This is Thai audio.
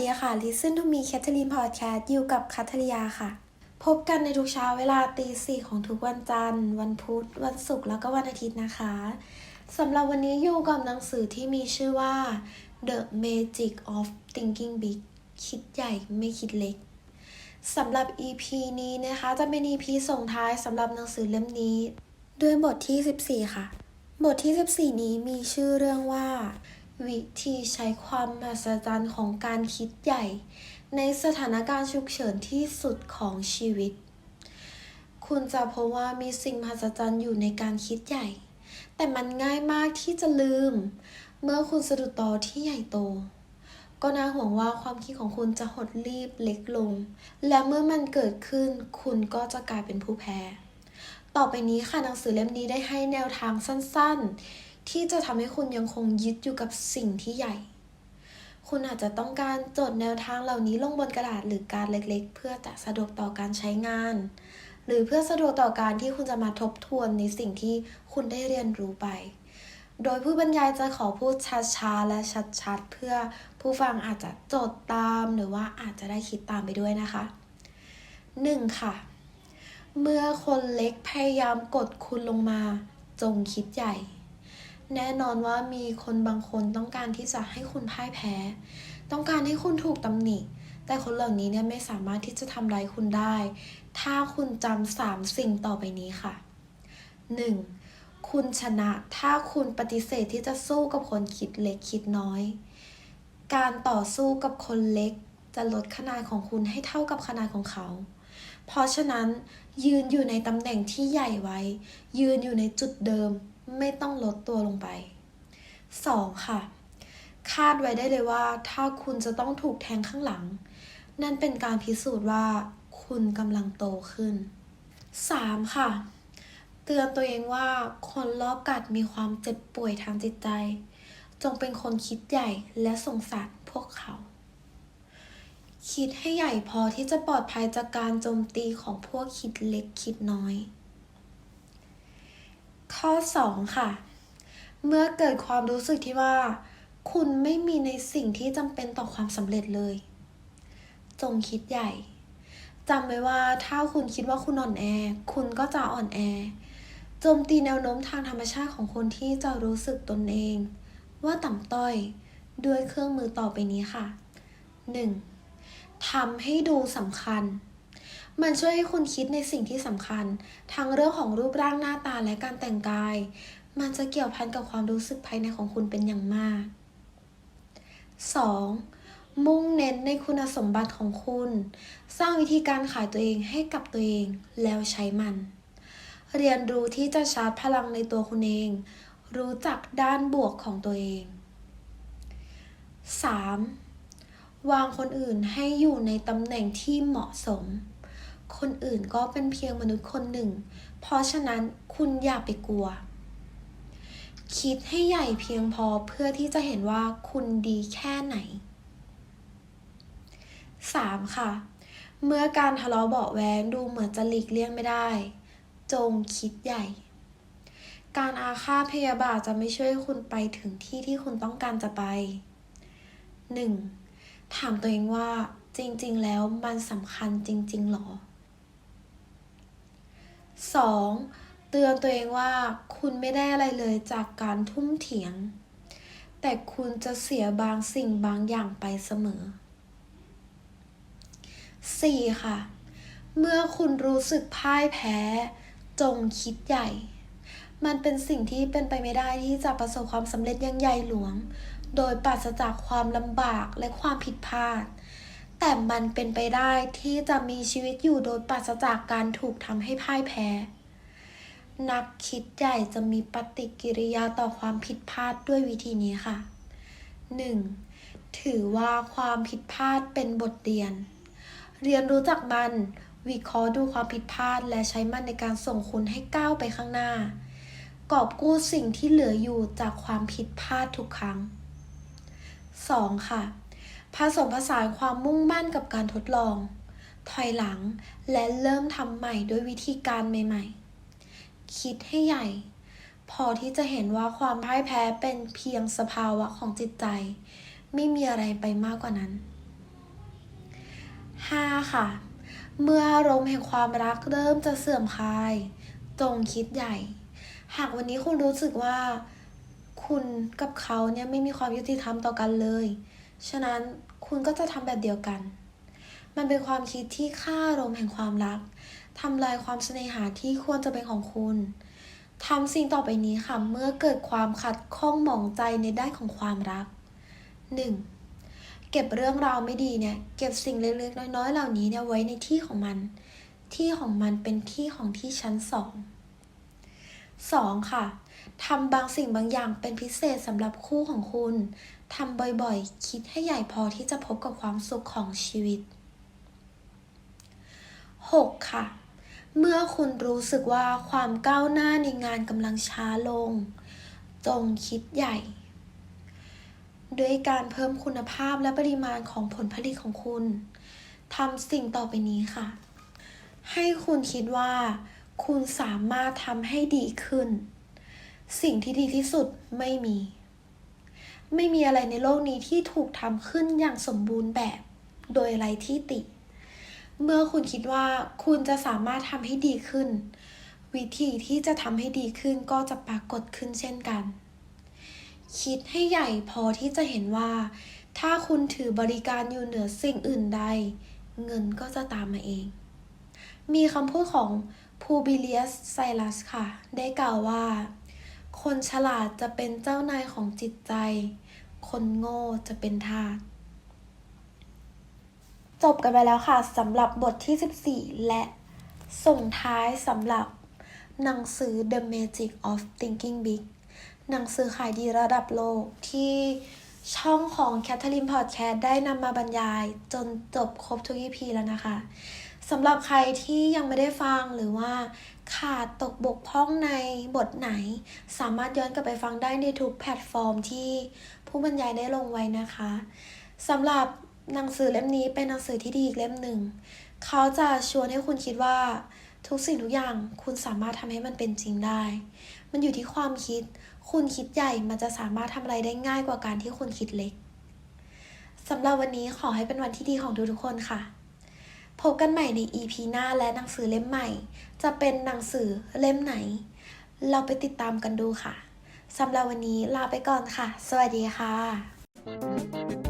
ดีค่ะ Listen to me Catherine Podcast อยู่กับคัทริยาค่ะ พบกันในทุกเช้าเวลาตีสี่ของทุกวันจันทร์ วันพุธ วันศุกร์แล้วก็วันอาทิตย์นะคะสำหรับวันนี้อยู่กับหนังสือที่มีชื่อว่า The Magic of Thinking Big คิดใหญ่ไม่คิดเล็กสำหรับ EP นี้นะคะ จะเป็น EP ส่งท้ายสำหรับหนังสือเล่มนี้ ด้วยบทที่ 14 ค่ะ บทที่ 14 นี้มีชื่อเรื่องว่า วิธีใช้ความมหัศจรรย์ของการคิดใหญ่ ในสถานการณ์ฉุกเฉินที่สุดของชีวิต คุณจะพบว่ามีสิ่งมหัศจรรย์อยู่ในการคิดใหญ่ แต่มันง่ายมากที่จะลืม เมื่อคุณสะดุดต่อที่ใหญ่โต ก็น่าห่วงว่าความคิดของคุณจะหดรีบเล็กลง และเมื่อมันเกิดขึ้น คุณก็จะกลายเป็นผู้แพ้ ต่อไปนี้ค่ะหนังสือเล่มนี้ได้ให้แนวทางสั้นๆ ที่จะทำให้คุณยังคงยึดอยู่กับสิ่งที่ใหญ่ คุณอาจจะต้องการจดแนวทางเหล่านี้ลงบนกระดาษหรือการเล็กๆ เพื่อจะสะดวกต่อการใช้งาน หรือเพื่อสะดวกต่อการที่คุณจะมาทบทวนในสิ่งที่คุณได้เรียนรู้ไป โดยผู้บรรยายจะขอพูดช้าๆ และชัดๆ เพื่อผู้ฟังอาจจะจดตามหรือว่าอาจจะได้คิดตามไปด้วยนะคะ 1. ค่ะเมื่อคนเล็กพยายามกดคุณลงมา จงคิดใหญ่ แน่นอนว่ามีคนบางคนต้องการที่จะให้คุณพ่ายแพ้ ต้องการให้คุณถูกตำหนิ แต่คนเหล่านี้เนี่ยไม่สามารถที่จะทำร้ายคุณได้ ถ้าคุณจำสามสิ่งต่อไปนี้ค่ะ 1. คุณชนะถ้าคุณปฏิเสธที่จะสู้กับคนคิดเล็กคิดน้อย การต่อสู้กับคนเล็ก จะลดขนาดของคุณให้เท่ากับขนาดของเขาเพราะฉะนั้นยืนอยู่ในตำแหน่งที่ใหญ่ไว้ ยืนอยู่ในจุดเดิม ไม่ต้องลดตัวลงไป 2. ค่ะ คาดไว้ได้เลยว่า ถ้าคุณจะต้องถูกแทงข้างหลัง นั่นเป็นการพิสูจน์ว่า คุณกำลังโตขึ้น 3. ค่ะ เตือนตัวเองว่าคนรอบกัดมีความเจ็บป่วยทางจิตใจ จงเป็นคนคิดใหญ่และสงสารพวกเขา คิดให้ใหญ่พอที่จะปลอดภัยจากการโจมตีของพวกคิดเล็กคิดน้อย ข้อ 2 ค่ะ เมื่อเกิดความรู้สึกที่ว่า คุณไม่มีในสิ่งที่จำเป็นต่อความสำเร็จเลย จงคิดใหญ่จำไว้ว่าถ้าคุณคิดว่าคุณอ่อนแอ คุณก็จะอ่อนแอโจมตีแนวโน้มทางธรรมชาติของคนที่จะรู้สึกตนเอง ว่าต่ำต้อยด้วยเครื่องมือต่อไปนี้ค่ะ 1. ทำให้ดูสำคัญ มันช่วยให้คุณคิดในสิ่งที่สำคัญ ทั้งเรื่องของรูปร่างหน้าตาและการแต่งกาย มันจะเกี่ยวพันกับความรู้สึกภายในของคุณเป็นอย่างมาก 2. มุ่งเน้นในคุณสมบัติของคุณ สร้างวิธีการขายตัวเองให้กับตัวเองแล้วใช้มัน เรียนรู้ที่จะชาร์จพลังในตัวคุณเอง รู้จักด้านบวกของตัวเอง 3. วางคนอื่นให้อยู่ในตำแหน่งที่เหมาะสม คนอื่นก็เป็นเพียงมนุษย์คนหนึ่ง เพราะฉะนั้นคุณอย่าไปกลัว คิดให้ใหญ่เพียงพอเพื่อที่จะเห็นว่าคุณดีแค่ไหน 3. ค่ะ เมื่อการทะเลาะเบาะแว้งดูเหมือนจะหลีกเลี่ยงไม่ได้ จงคิดใหญ่ การอาฆาตพยาบาทจะไม่ช่วยคุณไปถึงที่ที่คุณต้องการจะไป 1. ถามตัวเองว่าจริง ๆ แล้วมันสำคัญจริง ๆ หรอ 2. เตือนตัวเองว่าคุณไม่ได้อะไรเลยจากการทุ่มเถียง แต่คุณจะเสียบางสิ่งบางอย่างไปเสมอ 4. ค่ะ เมื่อคุณรู้สึกพ่ายแพ้ จงคิดใหญ่ มันเป็นสิ่งที่เป็นไปไม่ได้ที่จะประสบความสำเร็จย่างใหญ่หลวง โดยปราศจากความลำบากและความผิดพลาด แต่มันเป็นไปได้ที่จะมีชีวิตอยู่โดยปราศจากการถูกทำให้พ่ายแพ้ นักคิดใหญ่จะมีปฏิกิริยาต่อความผิดพลาดด้วยวิธีนี้ค่ะ 1. ถือว่าความผิดพลาดเป็นบทเรียน เรียนรู้จักมัน วิเคราะห์ดูความผิดพลาดและใช้มันในการส่งคุณให้ก้าวไปข้างหน้า กอบกู้สิ่งที่เหลืออยู่จากความผิดพลาดทุกครั้ง 2. ค่ะ ผสมผสานความมุ่งมั่นกับการทดลอง ถอยหลังและเริ่มทำใหม่ด้วยวิธีการใหม่ ๆ คิดให้ใหญ่ พอที่จะเห็นว่าความพ่ายแพ้เป็นเพียงสภาวะของจิตใจ ไม่มีอะไรไปมากกว่านั้น 5. ค่ะ เมื่ออารมณ์แห่งความรักเริ่มจะเสื่อมคลาย จงคิดใหญ่ หากวันนี้คุณรู้สึกว่า คุณกับเขาเนี่ยไม่มีความยุติธรรมต่อกันเลย ฉะนั้นคุณก็จะทำแบบเดียวกัน มันเป็นความคิดที่ฆ่าอารมณ์แห่งความรักทำลายความเสน่หาที่ควรจะเป็นของคุณทำสิ่งต่อไปนี้ค่ะ เมื่อเกิดความขัดข้องหมองใจในด้านของความรัก 1. เก็บเรื่องราวไม่ดีเนี่ย เก็บสิ่งเล็กๆน้อยๆ เหล่านี้เนี่ยไว้ในที่ของมัน ที่ของมันเป็นที่ของที่ชั้นสอง 2. ค่ะทำบางสิ่งบางอย่างเป็นพิเศษสำหรับคู่ของคุณทำบ่อยๆ คิดให้ใหญ่พอที่จะพบกับความสุขของชีวิต 6. ค่ะ เมื่อคุณรู้สึกว่าความก้าวหน้าในงานกำลังช้าลง จงคิดใหญ่ ด้วยการเพิ่มคุณภาพและปริมาณของผลผลิตของคุณทำสิ่งต่อไปนี้ค่ะ ให้คุณคิดว่า คุณสามารถทำให้ดีขึ้น สิ่งที่ดีที่สุดไม่มี ไม่มีอะไรในโลกนี้ที่ถูกทำขึ้นอย่างสมบูรณ์แบบ โดยไรที่ติ เมื่อคุณคิดว่าคุณจะสามารถทำให้ดีขึ้น วิธีที่จะทำให้ดีขึ้นก็จะปรากฏขึ้นเช่นกัน คิดให้ใหญ่พอที่จะเห็นว่า ถ้าคุณถือบริการอยู่เหนือสิ่งอื่นใด เงินก็จะตามมาเอง มีคำพูดของ พูบิเลียสไซรัสค่ะ ได้กล่าวว่า คนฉลาดจะเป็นเจ้านายของจิตใจ คนโง่จะเป็นทาสจบกันไปแล้วค่ะสำหรับบทที่ 14 และส่งท้ายสำหรับหนังสือ The Magic of Thinking Big หนังสือขายดีระดับโลกที่ช่องของ Catherine Podcast ได้นำมาบรรยายจนจบครบทุก EP แล้วนะคะ สำหรับใครที่ยังไม่ได้ฟังหรือว่าขาดตกบกพร่องในบทไหน สามารถย้อนกลับไปฟังได้ในทุกแพลตฟอร์มที่ผู้บรรยายได้ลงไว้นะคะสำหรับหนังสือเล่มนี้เป็นหนังสือที่ดีอีกเล่มหนึ่ง เขาจะชวนให้คุณคิดว่าทุกสิ่งทุกอย่างคุณสามารถทำให้มันเป็นจริงได้ มันอยู่ที่ความคิด คุณคิดใหญ่มันจะสามารถทำอะไรได้ง่ายกว่าการที่คุณคิดเล็กสำหรับวันนี้ขอให้เป็นวันที่ดีของทุกๆคนค่ะ พบกันใหม่ใน EP หน้าและหนังสือเล่มใหม่ จะเป็นหนังสือเล่มไหน เราไปติดตามกันดูค่ะสำหรับวันนี้ลาไปก่อนค่ะ สวัสดีค่ะ